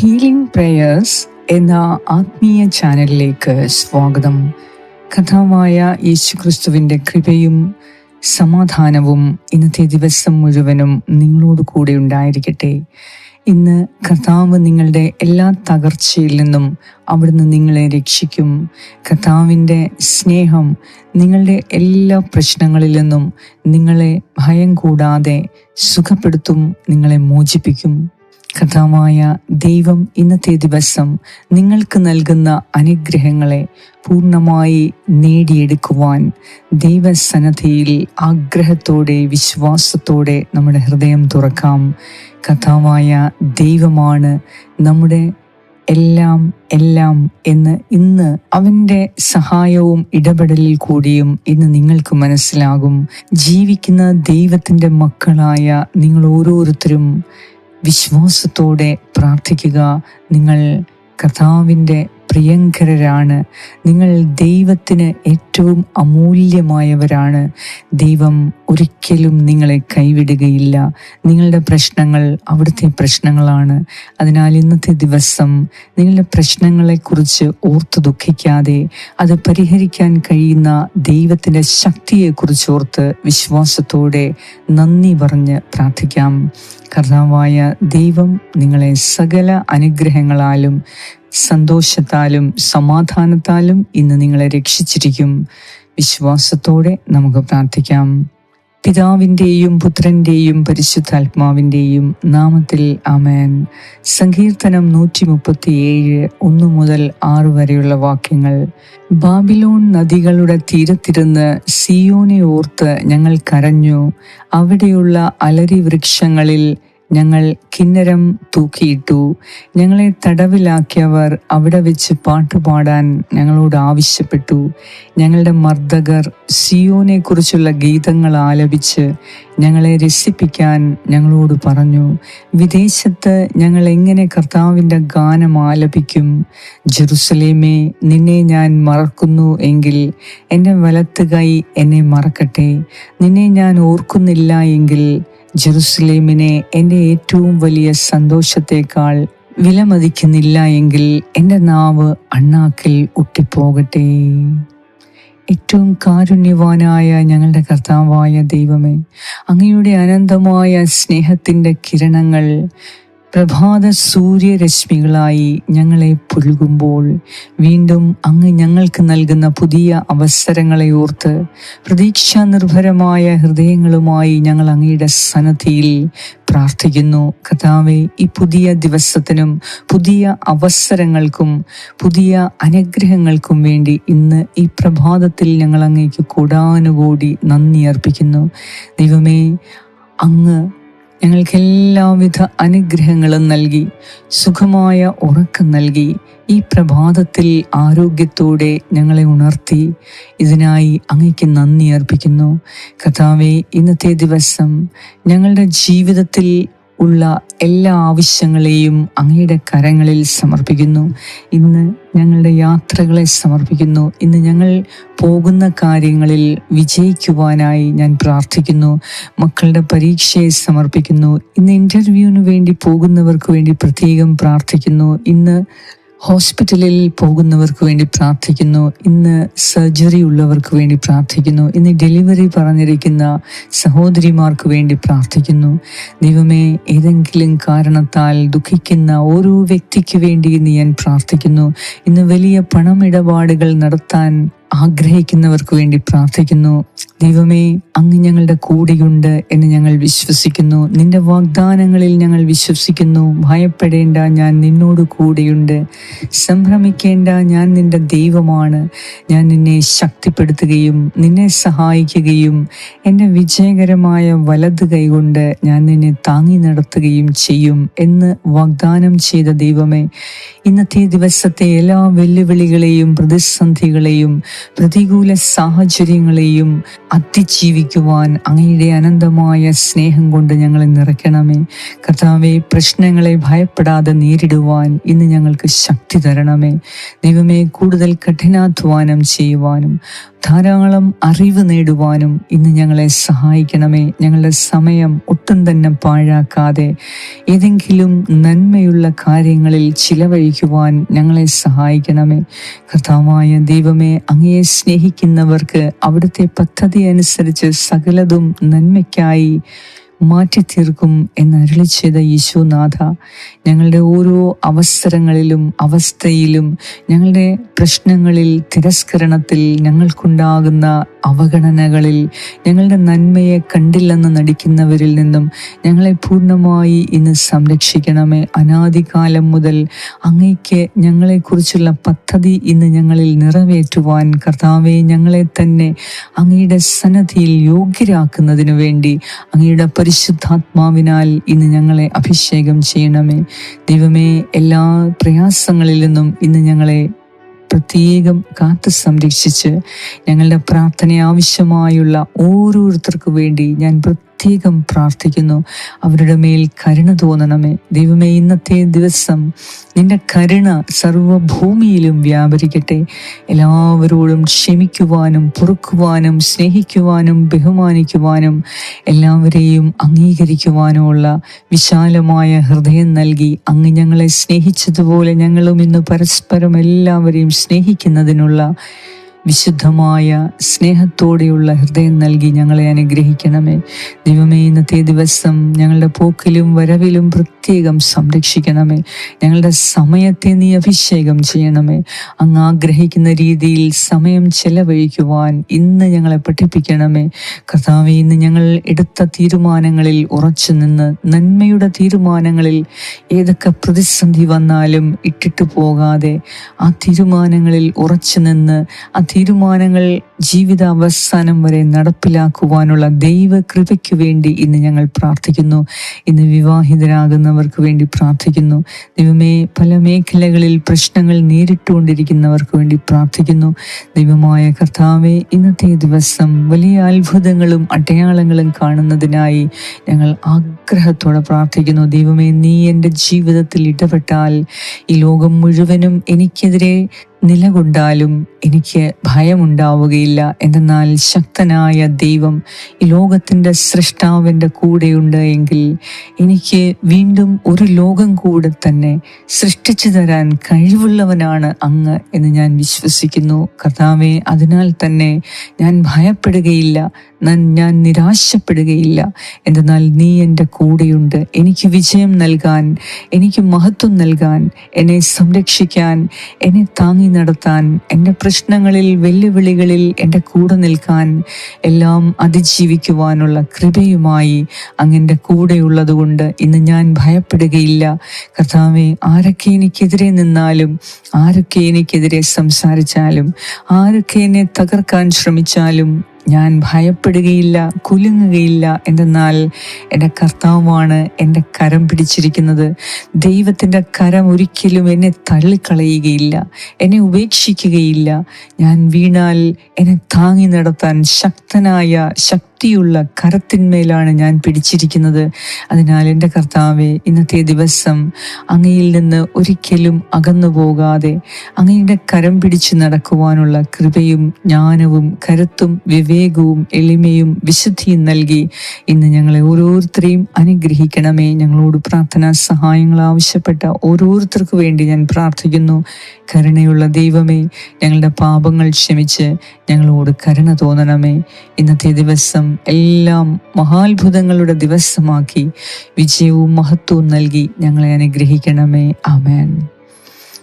Healing prayers എന്ന ആത്മീയ ചാനലിലേക്ക് സ്വാഗതം. കഥാവായ യേശുക്രിസ്തുവിന്റെ കൃപയും സമാധാനവും ഇന്നത്തെ ദിവസം മുഴുവനും നിങ്ങളോട് കൂടെ ഉണ്ടായിരിക്കട്ടെ. ഇന്ന് കർത്താവ് നിങ്ങളുടെ എല്ലാ തകർച്ചയിൽ നിന്നും അവിടുന്ന് നിങ്ങളെ രക്ഷിക്കും. കർത്താവിന്റെ സ്നേഹം നിങ്ങളുടെ എല്ലാ പ്രശ്നങ്ങളിൽ നിന്നും നിങ്ങളെ ഭയം കൂടാതെ സുഖപ്പെടുത്തും നിങ്ങളെ മോചിപ്പിക്കും. കഥാവായ ദൈവം ഇന്നത്തെ ദിവസം നിങ്ങൾക്ക് നൽകുന്ന അനുഗ്രഹങ്ങളെ പൂർണമായി നേടിയെടുക്കുവാൻ ദൈവസന്നദ്ധിയിൽ ആഗ്രഹത്തോടെ വിശ്വാസത്തോടെ നമ്മുടെ ഹൃദയം തുറക്കാം. കഥാവായ ദൈവമാണ് നമ്മുടെ എല്ലാം എല്ലാം എന്ന് ഇന്ന് അവന്റെ സഹായവും ഇടപെടലിൽ കൂടിയും ഇന്ന് നിങ്ങൾക്ക് മനസ്സിലാകും. ജീവിക്കുന്ന ദൈവത്തിന്റെ മക്കളായ നിങ്ങൾ ഓരോരുത്തരും വിശ്വാസത്തോടെ പ്രാർത്ഥിക്കുക. നിങ്ങൾ കർത്താവിന്റെ പ്രിയങ്കരരാണ്. നിങ്ങൾ ദൈവത്തിന് ഏറ്റവും അമൂല്യമായവരാണ്. ദൈവം ഒരിക്കലും നിങ്ങളെ കൈവിടുകയില്ല. നിങ്ങളുടെ പ്രശ്നങ്ങൾ അവിടുത്തെ പ്രശ്നങ്ങളാണ്. അതിനാൽ ഇന്നത്തെ ദിവസം നിങ്ങളുടെ പ്രശ്നങ്ങളെക്കുറിച്ച് ഓർത്ത് ദുഃഖിക്കാതെ അത് പരിഹരിക്കാൻ കഴിയുന്ന ദൈവത്തിന്റെ ശക്തിയെക്കുറിച്ച് ഓർത്ത് വിശ്വാസത്തോടെ നന്ദി പറഞ്ഞ് പ്രാർത്ഥിക്കാം. കർത്താവായ ദൈവം നിങ്ങളെ സകല അനുഗ്രഹങ്ങളാലും സന്തോഷത്താലും സമാധാനത്താലും ഇന്ന് നിങ്ങളെ രക്ഷിച്ചിരിക്കും. വിശ്വാസത്തോടെ നമുക്ക് പ്രാർത്ഥിക്കാം. പിതാവിന്റെയും പുത്രന്റെയും പരിശുദ്ധാത്മാവിന്റെയും നാമത്തിൽ ആമേൻ. സങ്കീർത്തനം നൂറ്റി മുപ്പത്തിയേഴ് ഒന്ന് മുതൽ ആറ് വരെയുള്ള വാക്യങ്ങൾ. ബാബിലോൺ നദികളുടെ തീരത്തിരുന്ന് സിയോനെ ഓർത്ത് ഞങ്ങൾ കരഞ്ഞു. അവിടെയുള്ള അലരി വൃക്ഷങ്ങളിൽ ഞങ്ങൾ കിന്നരം തൂക്കിയിട്ടു ഞങ്ങളെ തടവിലാക്കിയവർ അവിടെ വെച്ച് പാട്ടുപാടാൻ ഞങ്ങളോട് ആവശ്യപ്പെട്ടു. ഞങ്ങളുടെ മർദ്ദകർ സിയോനെ കുറിച്ചുള്ള ഗീതങ്ങൾ ആലപിച്ച് ഞങ്ങളെ രസിപ്പിക്കാൻ ഞങ്ങളോട് പറഞ്ഞു വിദേശത്ത് ഞങ്ങൾ എങ്ങനെ കർത്താവിന്റെ ഗാനം ആലപിക്കും? ജെറുസലേമേ നിന്നെ ഞാൻ മറക്കുന്നു എങ്കിൽ എന്റെ വലത്ത് കൈ എന്നെ മറക്കട്ടെ. നിന്നെ ഞാൻ ഓർക്കുന്നില്ല എങ്കിൽ ജെറുസലേമിനെ എന്റെ ഏറ്റവും വലിയ സന്തോഷത്തേക്കാൾ വിലമതിക്കുന്നില്ല എങ്കിൽ എന്റെ നാവ് അണ്ണാക്കിൽ ഒട്ടിപ്പോകട്ടെ. ഏറ്റവും കാരുണ്യവാനായ ഞങ്ങളുടെ കർത്താവായ ദൈവമേ അങ്ങയുടെ അനന്തമായ സ്നേഹത്തിന്റെ കിരണങ്ങൾ പ്രഭാത സൂര്യരശ്മികളായി ഞങ്ങളെ പുൽകുമ്പോൾ വീണ്ടും അങ്ങ് ഞങ്ങൾക്ക് നൽകുന്ന പുതിയ അവസരങ്ങളെ ഓർത്ത് പ്രതീക്ഷാ നിർഭരമായ ഹൃദയങ്ങളുമായി ഞങ്ങൾ അങ്ങയുടെ സന്നദ്ധിയിൽ പ്രാർത്ഥിക്കുന്നു. കഥാവെ ഈ പുതിയ ദിവസത്തിനും പുതിയ അവസരങ്ങൾക്കും പുതിയ അനുഗ്രഹങ്ങൾക്കും വേണ്ടി ഇന്ന് ഈ പ്രഭാതത്തിൽ ഞങ്ങൾ അങ്ങേക്ക് കൂടാനുകൂടി നന്ദി അർപ്പിക്കുന്നു. ദൈവമേ അങ്ങ് ഞങ്ങൾക്ക് എല്ലാവിധ അനുഗ്രഹങ്ങളും നൽകി സുഖമായ ഉറക്കം നൽകി ഈ പ്രഭാതത്തിൽ ആരോഗ്യത്തോടെ ഞങ്ങളെ ഉണർത്തി ഇതിനായി അങ്ങയ്ക്ക് നന്ദി അർപ്പിക്കുന്നു. കഥാവേ ഇന്നത്തെ ദിവസം ഞങ്ങളുടെ ജീവിതത്തിൽ ഉള്ള എല്ലാ ആവശ്യങ്ങളെയും അങ്ങയുടെ കരങ്ങളിൽ സമർപ്പിക്കുന്നു. ഇന്ന് ഞങ്ങളുടെ യാത്രകളെ സമർപ്പിക്കുന്നു. ഇന്ന് ഞങ്ങൾ പോകുന്ന കാര്യങ്ങളിൽ വിജയിക്കുവാനായി ഞാൻ പ്രാർത്ഥിക്കുന്നു. മക്കളുടെ പരീക്ഷയെ സമർപ്പിക്കുന്നു. ഇന്ന് ഇന്റർവ്യൂവിന് വേണ്ടി പോകുന്നവർക്ക് വേണ്ടി പ്രത്യേകം പ്രാർത്ഥിക്കുന്നു. ഇന്ന് ഹോസ്പിറ്റലിൽ പോകുന്നവർക്ക് വേണ്ടി പ്രാർത്ഥിക്കുന്നു. ഇന്ന് സർജറി ഉള്ളവർക്ക് വേണ്ടി പ്രാർത്ഥിക്കുന്നു. ഇന്ന് ഡെലിവറി പറഞ്ഞിരിക്കുന്ന സഹോദരിമാർക്ക് വേണ്ടി പ്രാർത്ഥിക്കുന്നു. ദൈവമേ ഏതെങ്കിലും കാരണത്താൽ ദുഃഖിക്കുന്ന ഓരോ വ്യക്തിക്ക് വേണ്ടി ഇന്ന് ഞാൻ പ്രാർത്ഥിക്കുന്നു. ഇന്ന് വലിയ പണമിടപാടുകൾ നടത്താൻ ആഗ്രഹിക്കുന്നവർക്ക് വേണ്ടി പ്രാർത്ഥിക്കുന്നു. ദൈവമേ അങ്ങ് ഞങ്ങളുടെ കൂടെയുണ്ട് എന്ന് ഞങ്ങൾ വിശ്വസിക്കുന്നു. നിന്റെ വാഗ്ദാനങ്ങളിൽ ഞങ്ങൾ വിശ്വസിക്കുന്നു. ഭയപ്പെടേണ്ട ഞാൻ നിന്നോട് കൂടെയുണ്ട്. സംഭ്രമിക്കേണ്ട ഞാൻ നിന്റെ ദൈവമാണ്. ഞാൻ നിന്നെ ശക്തിപ്പെടുത്തുകയും നിന്നെ സഹായിക്കുകയും എന്റെ വിജയകരമായ വലത് കൈകൊണ്ട് ഞാൻ നിന്നെ താങ്ങി നടത്തുകയും ചെയ്യും എന്ന് വാഗ്ദാനം ചെയ്ത ദൈവമേ. ഇന്നത്തെ ദിവസത്തെ എല്ലാ വെല്ലുവിളികളെയും പ്രതിസന്ധികളെയും പ്രതികൂല സാഹചര്യങ്ങളെയും അതിജീവിക്കുവാൻ അങ്ങയുടെ അനന്തമായ സ്നേഹം കൊണ്ട് ഞങ്ങളെ നിറയ്ക്കണമേ. കർത്താവെ പ്രശ്നങ്ങളെ ഭയപ്പെടാതെ നേരിടുവാൻ ഇന്ന് ഞങ്ങൾക്ക് ശക്തി തരണമേ. ദൈവമേ കൂടുതൽ കഠിനാധ്വാനം ചെയ്യുവാനും ധാരാളം അറിവ് നേടുവാനും ഇന്ന് ഞങ്ങളെ സഹായിക്കണമേ. ഞങ്ങളുടെ സമയം ഒട്ടും തന്നെ പാഴാക്കാതെ ഏതെങ്കിലും നന്മയുള്ള കാര്യങ്ങളിൽ ചിലവഴിക്കുവാൻ ഞങ്ങളെ സഹായിക്കണമേ. കർത്താവായ ദൈവമേ അങ്ങയെ സ്നേഹിക്കുന്നവർക്ക് അവിടുത്തെ പദ്ധതി അനുസരിച്ച് സകലതും നന്മയ്ക്കായി മാറ്റി തീർക്കും എന്ന് അരുളി ചെയ്ത യേശുനാഥ ഞങ്ങളുടെ ഓരോ അവസരങ്ങളിലും അവസ്ഥയിലും ഞങ്ങളുടെ പ്രശ്നങ്ങളിൽ തിരസ്കരണത്തിൽ ഞങ്ങൾക്കുണ്ടാകുന്ന അവഗണനകളിൽ ഞങ്ങളുടെ നന്മയെ കണ്ടില്ലെന്ന് നടിക്കുന്നവരിൽ നിന്നും ഞങ്ങളെ പൂർണമായി ഇന്ന് സംരക്ഷിക്കണമേ. അനാദികാലം മുതൽ അങ്ങയ്ക്ക് ഞങ്ങളെക്കുറിച്ചുള്ള പദ്ധതി ഇന്ന് ഞങ്ങളിൽ നിറവേറ്റുവാൻ കർത്താവെ ഞങ്ങളെ തന്നെ അങ്ങയുടെ സന്നദ്ധിയിൽ യോഗ്യരാക്കുന്നതിനു വേണ്ടി അങ്ങയുടെ പരിശുദ്ധാത്മാവിനാൽ ഇന്ന് ഞങ്ങളെ അഭിഷേകം ചെയ്യണമേ. ദൈവമേ എല്ലാ പ്രയാസങ്ങളിൽ നിന്നും ഇന്ന് ഞങ്ങളെ പ്രത്യേകം കാത്തു സംരക്ഷിച്ച് ഞങ്ങളുടെ പ്രാർത്ഥന ആവശ്യമായുള്ള ഓരോരുത്തർക്കു വേണ്ടി ഞാൻ പ്രത്യേകം പ്രാർത്ഥിക്കുന്നു. അവരുടെ മേൽ കരുണ തോന്നണമേ. ദൈവമേ ഇന്നത്തെ ദിവസം നിന്റെ കരുണ സർവഭൂമിയിലും വ്യാപരിക്കട്ടെ. എല്ലാവരോടും ക്ഷമിക്കുവാനും പൊറുക്കുവാനും സ്നേഹിക്കുവാനും ബഹുമാനിക്കുവാനും എല്ലാവരെയും അംഗീകരിക്കുവാനുമുള്ള വിശാലമായ ഹൃദയം നൽകി അങ്ങ് ഞങ്ങളെ സ്നേഹിച്ചതുപോലെ ഞങ്ങളും ഇന്ന് പരസ്പരം എല്ലാവരെയും സ്നേഹിക്കുന്നതിനുള്ള വിശുദ്ധമായ സ്നേഹത്തോടെയുള്ള ഹൃദയം നൽകി ഞങ്ങളെ അനുഗ്രഹിക്കണമേ. ദൈവമേ ഇന്നത്തെ ദിവസം ഞങ്ങളുടെ പോക്കിലും വരവിലും പ്രത്യേകം സംരക്ഷിക്കണമേ. ഞങ്ങളുടെ സമയത്തെ നീ അഭിഷേകം ചെയ്യണമേ. അങ്ങ് ആഗ്രഹിക്കുന്ന രീതിയിൽ സമയം ചെലവഴിക്കുവാൻ ഇന്ന് ഞങ്ങളെ പഠിപ്പിക്കണമേ. കർത്താവെ ഇന്ന് ഞങ്ങൾ എടുത്ത തീരുമാനങ്ങളിൽ ഉറച്ചു നിന്ന് നന്മയുടെ തീരുമാനങ്ങളിൽ ഏതൊക്കെ പ്രതിസന്ധി വന്നാലും ഇട്ടിട്ട് പോകാതെ ആ തീരുമാനങ്ങളിൽ ഉറച്ചു നിന്ന് തീരുമാനങ്ങൾ ജീവിത അവസാനം വരെ നടപ്പിലാക്കുവാനുള്ള ദൈവ കൃപയ്ക്ക് വേണ്ടി ഇന്ന് ഞങ്ങൾ പ്രാർത്ഥിക്കുന്നു. ഇന്ന് വിവാഹിതരാകുന്നവർക്ക് വേണ്ടി പ്രാർത്ഥിക്കുന്നു. ദൈവമേ പല മേഖലകളിൽ പ്രശ്നങ്ങൾ നേരിട്ടുകൊണ്ടിരിക്കുന്നവർക്ക് വേണ്ടി പ്രാർത്ഥിക്കുന്നു. ദൈവമായ കർത്താവെ ഇന്നത്തെ ദിവസം വലിയ അത്ഭുതങ്ങളും അടയാളങ്ങളും കാണുന്നതിനായി ഞങ്ങൾ ആഗ്രഹത്തോടെ പ്രാർത്ഥിക്കുന്നു. ദൈവമേ നീ എന്റെ ജീവിതത്തിൽ ഇടപെട്ടാൽ ഈ ലോകം മുഴുവനും എനിക്കെതിരെ നിലകൊണ്ടാലും എനിക്ക് ഭയമുണ്ടാവുകയില്ല. എന്തെന്നാൽ ശക്തനായ ദൈവം ഈ ലോകത്തിന്റെ സൃഷ്ടാവിന്റെ കൂടെയുണ്ട് എങ്കിൽ എനിക്ക് വീണ്ടും ഒരു ലോകം കൂടെ തന്നെ സൃഷ്ടിച്ചു തരാൻ കഴിവുള്ളവനാണ് അങ്ങ് എന്ന് ഞാൻ വിശ്വസിക്കുന്നു. കർത്താവെ അതിനാൽ തന്നെ ഞാൻ ഭയപ്പെടുകയില്ല. ഞാൻ നിരാശപ്പെടുകയില്ല. എന്തെന്നാൽ നീ എന്റെ കൂടെയുണ്ട്. എനിക്ക് വിജയം നൽകാൻ എനിക്ക് മഹത്വം നൽകാൻ എന്നെ സംരക്ഷിക്കാൻ എന്നെ താങ്ങി നടത്താൻ എന്റെ പ്രശ്നങ്ങളിൽ വെല്ലുവിളികളിൽ എന്റെ കൂടെ നിൽക്കാൻ എല്ലാം അതിജീവിക്കുവാനുള്ള കൃപയുമായി അങ്ങന്റെ കൂടെയുള്ളതുകൊണ്ട് ഇന്ന് ഞാൻ ഭയപ്പെടുകയില്ല. കർത്താവെ ആരൊക്കെ എനിക്കെതിരെ നിന്നാലും ആരൊക്കെ എനിക്കെതിരെ സംസാരിച്ചാലും ആരൊക്കെ എന്നെ തകർക്കാൻ ശ്രമിച്ചാലും ഞാൻ ഭയപ്പെടുകയില്ല കുലുങ്ങുകയില്ല എന്തെന്നാൽ എന്റെ കർത്താവാണ് എന്റെ കരം പിടിച്ചിരിക്കുന്നത്. ദൈവത്തിന്റെ കരം ഒരിക്കലും എന്നെ തള്ളിക്കളയുകയില്ല എന്നെ ഉപേക്ഷിക്കുകയില്ല. ഞാൻ വീണാൽ എന്നെ താങ്ങി നടത്താൻ ശക്തനായ ശക്തിയുള്ള കരത്തിന്മേലാണ് ഞാൻ പിടിച്ചിരിക്കുന്നത്. അതിനാൽ എന്റെ കർത്താവെ ഇന്നത്തെ ദിവസം അങ്ങയിൽ നിന്ന് ഒരിക്കലും അകന്നു പോകാതെ അങ്ങയുടെ കരം പിടിച്ചു നടക്കുവാനുള്ള കൃപയും ജ്ഞാനവും കരുത്തും വിവേകവും എളിമയും വിശുദ്ധിയും നൽകി ഇന്ന് ഞങ്ങളെ ഓരോരുത്തരെയും അനുഗ്രഹിക്കണമേ. ഞങ്ങളോട് പ്രാർത്ഥനാ സഹായങ്ങൾ ആവശ്യപ്പെട്ട ഓരോരുത്തർക്കു വേണ്ടി ഞാൻ പ്രാർത്ഥിക്കുന്നു. കരുണയുള്ള ദൈവമേ ഞങ്ങളുടെ പാപങ്ങൾ ക്ഷമിച്ച് ഞങ്ങളോട് കരുണ തോന്നണമേ. ഇന്നത്തെ ദിവസം എല്ലാം മഹാത്ഭുതങ്ങളുടെ ദിവസമാക്കി വിജയവും മഹത്വവും നൽകി ഞങ്ങളെ അനുഗ്രഹിക്കണമേ. ആമേൻ.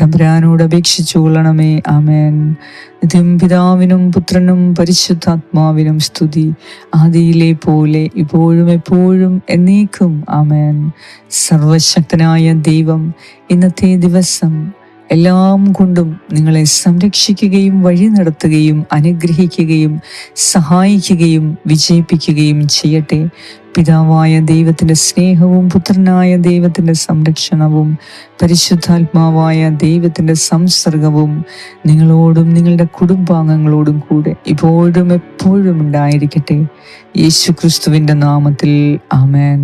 തമ്പുരാനോട് അപേക്ഷിച്ചു കൊള്ളണമേ. ആമേൻ. നിത്യം പിതാവിനും പുത്രനും പരിശുദ്ധാത്മാവിനും സ്തുതി. ആദിയിലെ പോലെ ഇപ്പോഴും എപ്പോഴും എന്നേക്കും. ആമേൻ. സർവശക്തനായ ദൈവം ഇന്നത്തെ ദിവസം എല്ലാം കൊണ്ടും നിങ്ങളെ സംരക്ഷിക്കുകയും വഴി നടത്തുകയും അനുഗ്രഹിക്കുകയും സഹായിക്കുകയും വിജയിപ്പിക്കുകയും ചെയ്യട്ടെ. പിതാവായ ദൈവത്തിന്റെ സ്നേഹവും പുത്രനായ ദൈവത്തിന്റെ സംരക്ഷണവും പരിശുദ്ധാത്മാവായ ദൈവത്തിന്റെ സംസർഗവും നിങ്ങളോടും നിങ്ങളുടെ കുടുംബാംഗങ്ങളോടും കൂടെ ഇപ്പോഴും എപ്പോഴും ഉണ്ടായിരിക്കട്ടെ. യേശു ക്രിസ്തുവിന്റെ നാമത്തിൽ ആമേൻ.